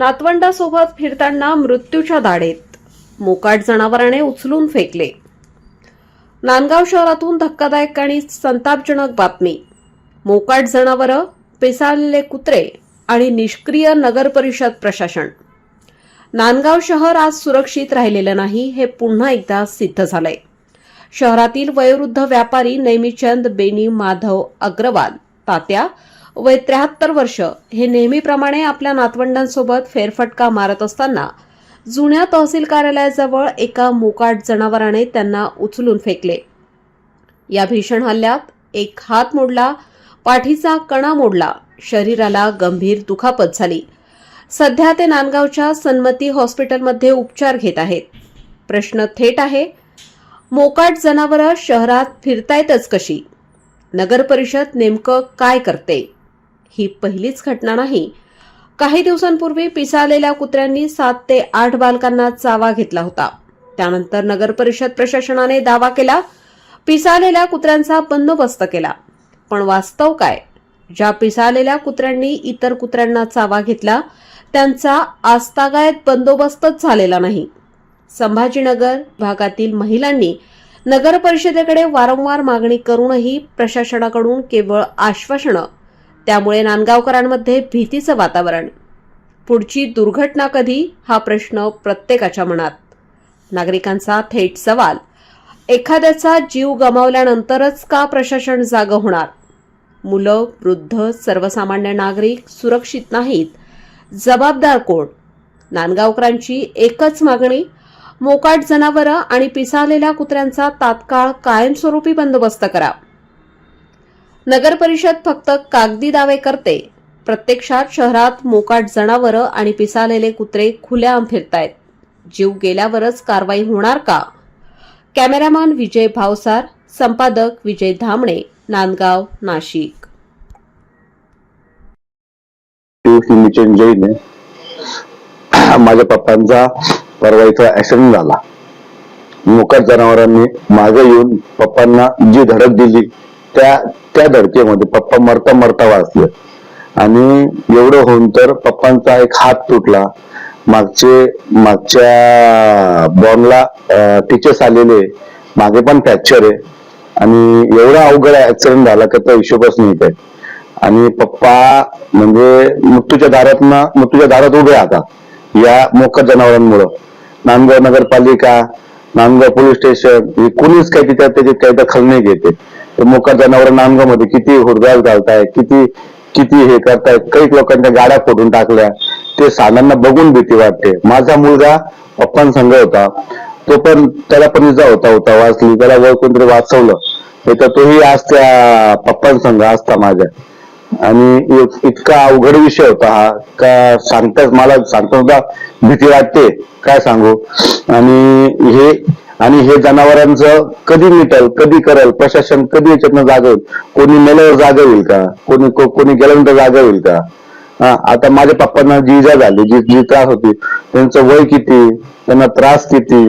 नातवंडासोबत फिरताना मृत्यूच्या दाढेत. मोकाट जनावराने उचलून फेकले. नांदगाव शहरातून धक्कादायक आणि संतापजनक बातमी. मोकाट जनावरं पिसाळलेले कुत्रे आणि निष्क्रिय नगर परिषद प्रशासन. नांदगाव शहर आज सुरक्षित राहिलेलं नाही हे पुन्हा एकदा सिद्ध झालंय. शहरातील वयोवृद्ध व्यापारी नेमीचंद बेनी माधव अग्रवाल तात्या वय त्र्याहत्तर वर्ष हे नेहमीप्रमाणे आपल्या नातवंडांसोबत फेरफटका मारत असताना जुन्या तहसील कार्यालयाजवळ एका मोकाट जनावराने त्यांना उचलून फेकले. या भीषण हल्ल्यात एक हात मोडला पाठीचा कणा मोडला शरीराला गंभीर दुखापत झाली. सध्या ते नांदगावच्या सन्मती हॉस्पिटलमध्ये उपचार घेत आहेत. प्रश्न थेट आहे मोकाट जनावरं शहरात फिरतायतच कशी? नगर परिषद नेमकं काय करते? ही पहिलीच घटना नाही. काही दिवसांपूर्वी पिसाळलेल्या कुत्र्यांनी सात ते आठ बालकांना चावा घेतला होता. त्यानंतर नगर परिषद प्रशासनाने दावा केला पिसाळलेल्या कुत्र्यांचा बंदोबस्त केला. पण वास्तव काय? ज्या पिसाळलेल्या कुत्र्यांनी इतर कुत्र्यांना चावा घेतला त्यांचा आस्तागायत बंदोबस्तच झालेला नाही. संभाजीनगर भागातील महिलांनी नगर परिषदेकडे वारंवार मागणी करूनही प्रशासनाकडून केवळ आश्वासनं त्यामुळे नांदगावकरांमध्ये भीतीचं वातावरण. पुढची दुर्घटना कधी? हा प्रश्न प्रत्येकाच्या मनात. नागरिकांचा थेट सवाल एखाद्याचा जीव गमावल्यानंतरच का प्रशासन जागं होणार? मुलं वृद्ध सर्वसामान्य नागरिक सुरक्षित नाहीत. जबाबदार कोण? नांदगावकरांची एकच मागणी मोकाट जनावरं आणि पिसाळलेल्या कुत्र्यांचा तात्काळ कायमस्वरूपी बंदोबस्त करा. नगर परिषद फक्त कागदी दावे करते. प्रत्यक्षात शहरात मोकाट जनावरं आणि पिसालेले कुत्रे खुल्याआम फिरतायत. जीव गेल्यावरच कारवाई होणार का? कॅमेरामॅन विजय भावसार संपादक विजय धामणे नांदगाव नाशिक. जैन माझ्या पप्पांचा परवा इथं ऍक्सिडेंट झाला. मोकाट जनावरांनी मागे येऊन पप्पांना जी धडक दिली त्या त्या धडकेमध्ये पप्पा मरता मरता वाचले. आणि एवढं होऊन तर पप्पांचा एक हात तुटला. मागचे मागच्या बॉनला टीचर्स आलेले. मागे पण फ्रॅक्चर आहे. आणि एवढा अवघड ऍक्सिडेंट झाला का तो हिशोबच नाही काय आणि पप्पा म्हणजे मृत्यूच्या दारात मृत्यूच्या दारात उभे आता. या मोकर जनावरांमुळं. नांदगाव नगरपालिका नांदगाव पोलीस स्टेशन हे कोणीच काही तिथे त्याची काही दखल नाही घेते. तर जनावर नांदगावमध्ये किती हुरदास घालताय किती किती हे करताय काही लोकांच्या गाड्या फोडून टाकल्या ते साधांना बघून भीती वाटते. माझा मुलगा पप्पांसंग होता तो पण त्याला पण इजा होता होता वाचली त्याला वर कोणतरी वाचवलं. नाही तर तोही आज त्या पप्पांसंग असता माझ्या. आणि इतका अवघड विषय होता हा. का सांगताच मला सांगता सुद्धा भीती वाटते. काय सांगू? आणि हे आणि हे जनावरांचं कधी मिटल कधी करल प्रशासन कधी याच्यातनं जागवेल? कोणी मेल्यावर जागा होईल का? कोणी कोणी गेल्यानंतर जागा होईल का? हा आता माझ्या पप्पांना जी इजा झाली जी जी त्रास होती त्यांचं वय किती? त्यांना त्रास किती?